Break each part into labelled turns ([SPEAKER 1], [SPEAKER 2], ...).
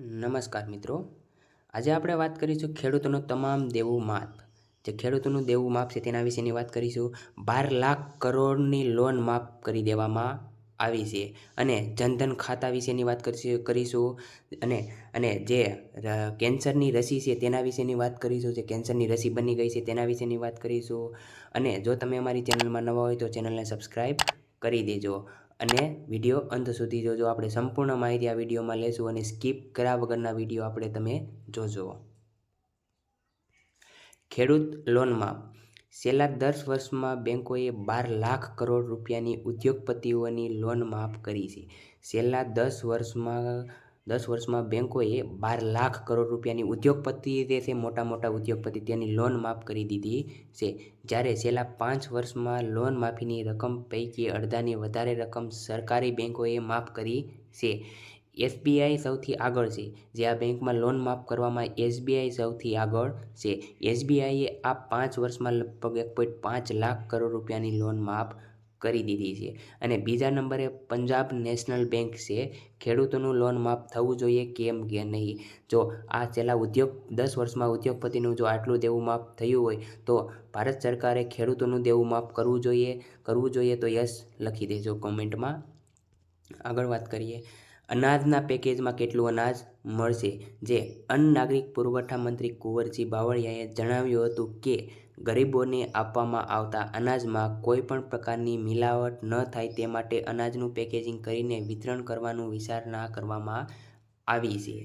[SPEAKER 1] નમસ્કાર મિત્રો. આજે આપણે વાત કરીશું ખેડૂતોનો તમામ દેવું માફ જે ખેડૂતોનું દેવું માફ છે તેના વિશેની વાત કરીશું. બાર લાખ કરોડની લોન માફ કરી દેવામાં આવી છે અને જનધન ખાતા વિશેની વાત કરીશું કરીશું. અને અને જે કેન્સરની રસી છે તેના વિશેની વાત કરીશું. જે કેન્સરની રસી બની ગઈ છે તેના વિશેની વાત કરીશું. અને જો તમે અમારી ચેનલમાં નવા હોય તો ચેનલને સબસ્ક્રાઈબ કરી દેજો. અને વીડિયો અંત સુધી જોજો. આપણે સંપૂર્ણ માહિતી આ વિડીયોમાં લેશું અને સ્કીપ કર્યા વગરના વીડિયો આપણે તમે જોજો. ખેડૂત લોનમાં છેલ્લા દસ વર્ષમાં બેન્કોએ બાર લાખ કરોડ રૂપિયાની ઉદ્યોગપતિઓની લોન માફ કરી છે. છેલ્લા દસ વર્ષમાં દસ વર્ષમાં બેન્કોએ બાર લાખ કરોડ રૂપિયાની ઉદ્યોગપતિ જે છે મોટા મોટા ઉદ્યોગપતિ તેની લોન માફ કરી દીધી છે. જ્યારે છેલ્લા પાંચ વર્ષમાં લોન માફીની રકમ પૈકી અડધાની વધારે રકમ સરકારી બેન્કોએ માફ કરી છે. એસબીઆઈ સૌથી આગળ છે, જે આ બેંકમાં લોન માફ કરવામાં એસબીઆઈ સૌથી આગળ છે. એસબીઆઈએ આ પાંચ વર્ષમાં લગભગ એક પોઈન્ટ પાંચ લાખ કરોડ રૂપિયાની લોન માફ કરી દીધી છે. અને બીજા નંબરે પંજાબ નેશનલ બેંક છે. ખેડૂતોનું લોન માફ થવું જોઈએ કેમ કે નહીં? જો આ છેલ્લા ઉદ્યોગ દસ વર્ષમાં ઉદ્યોગપતિનું જો આટલું દેવું માફ થયું હોય, તો ભારત સરકારે ખેડૂતોનું દેવું માફ કરવું જોઈએ કરવું જોઈએ તો યસ લખી દેજો કોમેન્ટમાં. આગળ વાત કરીએ. અનાજના પેકેજમાં કેટલું અનાજ મળશે? જે અન્ન નાગરિક પુરવઠા મંત્રી કુંવરજી બાવળિયાએ જણાવ્યું હતું કે ગરીબોને આપવામાં આવતા અનાજમાં કોઈ પણ પ્રકારની મિલાવટ ન થાય તે માટે અનાજનું પેકેજિંગ કરીને વિતરણ કરવાનું વિચારણા કરવામાં આવી છે.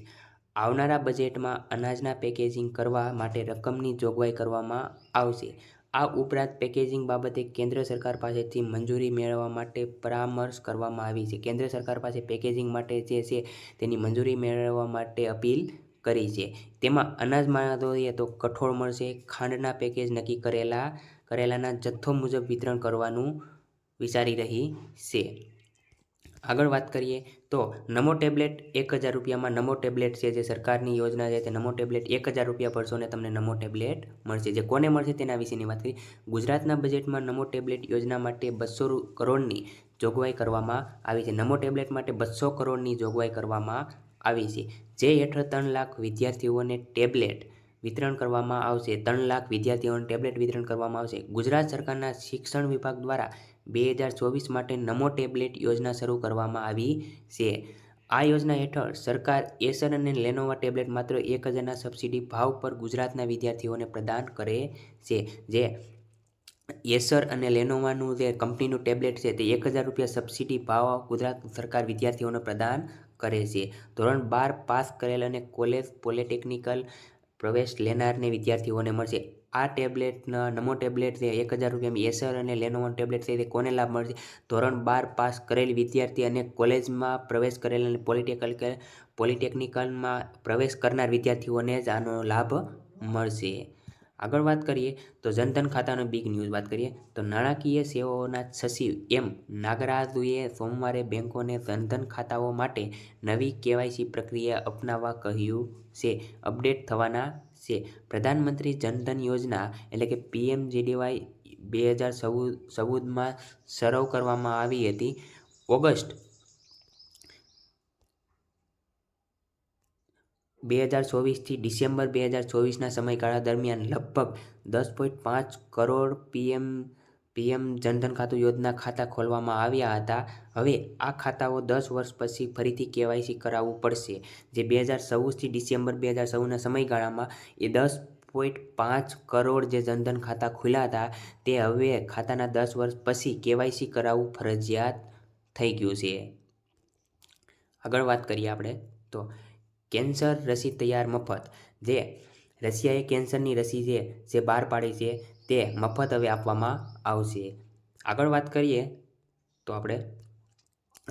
[SPEAKER 1] આવનારા બજેટમાં અનાજના પેકેજિંગ કરવા માટે રકમની જોગવાઈ કરવામાં આવશે. આ ઉપરાંત પેકેજિંગ બાબતે કેન્દ્ર સરકાર પાસેથી મંજૂરી મેળવવા માટે પરામર્શ કરવામાં આવી છે. કેન્દ્ર સરકાર પાસે પેકેજિંગ માટે જે છે તેની મંજૂરી મેળવવા માટે અપીલ કરી છે. તેમાં અનાજમાં જોઈએ તો કઠોળ મળશે. ખાંડના પેકેજ નક્કી કરેલા, કરેલાના જથ્થો મુજબ વિતરણ કરવાનું વિચારી રહી છે. આગળ વાત કરીએ તો નમો ટેબ્લેટ એક હજાર રૂપિયામાં નમો ટેબ્લેટ છે જે સરકારની યોજના છે. તે નમો ટેબ્લેટ એક હજાર રૂપિયા ભરશો ને તમને નમો ટેબ્લેટ મળશે. જે કોને મળશે તેના વિશેની વાત કરીએ. ગુજરાતના બજેટમાં નમો ટેબ્લેટ યોજના માટે બસો કરોડની જોગવાઈ કરવામાં આવી છે. નમો ટેબ્લેટ માટે બસો કરોડની જોગવાઈ કરવામાં આવી છે. જે હેઠળ ત્રણ લાખ વિદ્યાર્થીઓને ટેબ્લેટ વિતરણ કરવામાં આવશે. ત્રણ લાખ વિદ્યાર્થીઓને ટેબ્લેટ વિતરણ કરવામાં આવશે. ગુજરાત સરકારના શિક્ષણ વિભાગ દ્વારા બે હજાર ચોવીસ માટે નમો ટેબ્લેટ યોજના શરૂ કરવામાં આવી છે. આ યોજના હેઠળ સરકાર, એસર અને લેનોવા ટેબ્લેટ માત્ર એક હજારના સબસિડી ભાવ પર ગુજરાતના વિદ્યાર્થીઓને પ્રદાન કરે છે. જે એસર અને લેનોવાનું જે કંપનીનું ટેબ્લેટ છે તે એક હજાર રૂપિયા સબસિડી ભાવ ગુજરાત સરકાર વિદ્યાર્થીઓને પ્રદાન કરે છે. ધોરણ બાર પાસ કરેલ અને કોલેજ પોલિટેકનિકલ પ્રવેશ લેનારને વિદ્યાર્થીઓને મળશે. આ ટેબ્લેટના નમો ટેબ્લેટ છે, એક હજાર રૂપિયામાં. એસર અને લેનોવો ટેબ્લેટ છે, તે કોને લાભ મળશે? ધોરણ બાર પાસ કરેલ વિદ્યાર્થી અને કોલેજમાં પ્રવેશ કરેલ અને પોલિટેકલ પોલિટેકનિકલમાં પ્રવેશ કરનાર વિદ્યાર્થીઓને જ આનો લાભ મળશે. આગળ વાત કરીએ તો જનધન ખાતાનો બિગ ન્યૂઝ વાત કરીએ તો નાણાકીય સેવાઓના સચિવ એમ નાગરાજુએ સોમવારે બેંકોને જનધન ખાતાઓ માટે નવી કેવાયસી પ્રક્રિયા અપનાવવા કહ્યું છે. અપડેટ થવાના છે. પ્રધાનમંત્રી જનધન યોજના એટલે કે પીએમજીડીવાય બે હજાર ચૌદ ચૌદમાં શરૂ કરવામાં આવી હતી. ઓગસ્ટ બે હજાર ચોવીસથી ડિસેમ્બર બે હજાર ચોવીસના સમયગાળા દરમિયાન લગભગ દસ પોઈન્ટ પાંચ કરોડ પીએમ પીએમ જનધન ખાતું યોજના ખાતા ખોલવામાં આવ્યા હતા. હવે આ ખાતાઓ દસ વર્ષ પછી ફરીથી કેવાયસી કરાવવું પડશે, જે બે હજાર ચૌદથી ડિસેમ્બર બે હજાર ચૌદના સમયગાળામાં એ દસ પોઈન્ટ પાંચ કરોડ જે જનધન ખાતા ખુલ્યા હતા, તે હવે ખાતાના દસ વર્ષ પછી કેવાયસી કરાવવું ફરજિયાત થઈ ગયું છે. આગળ વાત કરીએ આપણે, તો કેન્સર રસી તૈયાર મફત. જે રશિયાએ કેન્સરની રસી છે, જે બહાર પાડી છે, તે મફત હવે આપવામાં આવશે. આગળ વાત કરીએ તો આપણે.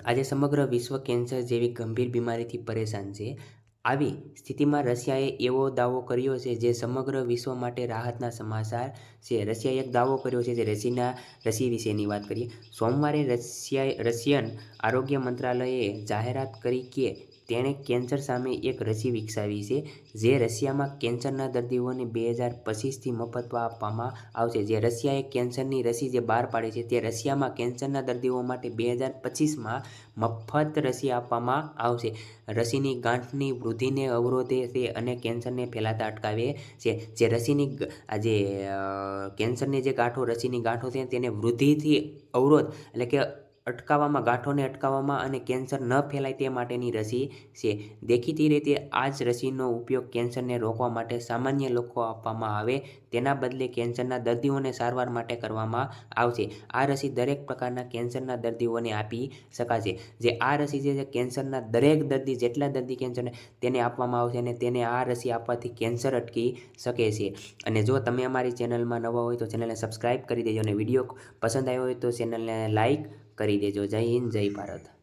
[SPEAKER 1] આજે સમગ્ર વિશ્વ કેન્સર જેવી ગંભીર બીમારીથી પરેશાન છે. આવી સ્થિતિમાં રશિયાએ એવો દાવો કર્યો છે, જે સમગ્ર વિશ્વ માટે રાહતના સમાચાર છે. રશિયાએ એક દાવો કર્યો છે, જે રસીના, રસી વિશેની વાત કરીએ. સોમવારે રશિયા રશિયન આરોગ્ય મંત્રાલયે જાહેરાત કરી કે તેણે કેન્સર સામે એક રસી વિકસાવી છે, જે રશિયામાં કેન્સરના દર્દીઓને બે હજાર પચીસથી મફતમાં આપવામાં આવશે. જે રશિયાએ કેન્સરની રસી જે બહાર પાડી છે, તે રશિયામાં કેન્સરના દર્દીઓ માટે બે હજાર પચીસમાં મફત રસી આપવામાં આવશે. રસીની ગાંઠની વૃદ્ધિને અવરોધે છે અને કેન્સરને ફેલાતા અટકાવે છે. જે રસીની જે કેન્સરની જે ગાંઠો, રસીની ગાંઠો છે, તેને વૃદ્ધિથી અવરોધ, એટલે કે અટકાવવામાં, ગાંઠોને અટકાવવામાં અને કેન્સર ન ફેલાય તે માટેની રસી છે. દેખીતી રીતે, આ જ રસીનો ઉપયોગ કેન્સરને રોકવા માટે સામાન્ય લોકો આપવામાં આવે. તેના બદલે કેન્સરના દર્દીઓને સારવાર માટે કરવામાં આવશે. આ રસી દરેક પ્રકારના કેન્સરના દર્દીઓને આપી શકાશે. જે આ રસી છે કેન્સરના દરેક દર્દી, જેટલા દર્દી કેન્સરને તેને આપવામાં આવશે અને તેને આ રસી આપવાથી કેન્સર અટકી શકે છે. અને જો તમે અમારી ચેનલમાં નવા હોય તો ચેનલને સબસ્ક્રાઈબ કરી દેજો અને વીડિયો પસંદ આવ્યો હોય તો ચેનલને લાઈક કરી દેજો. જય હિન્દ જય ભારત.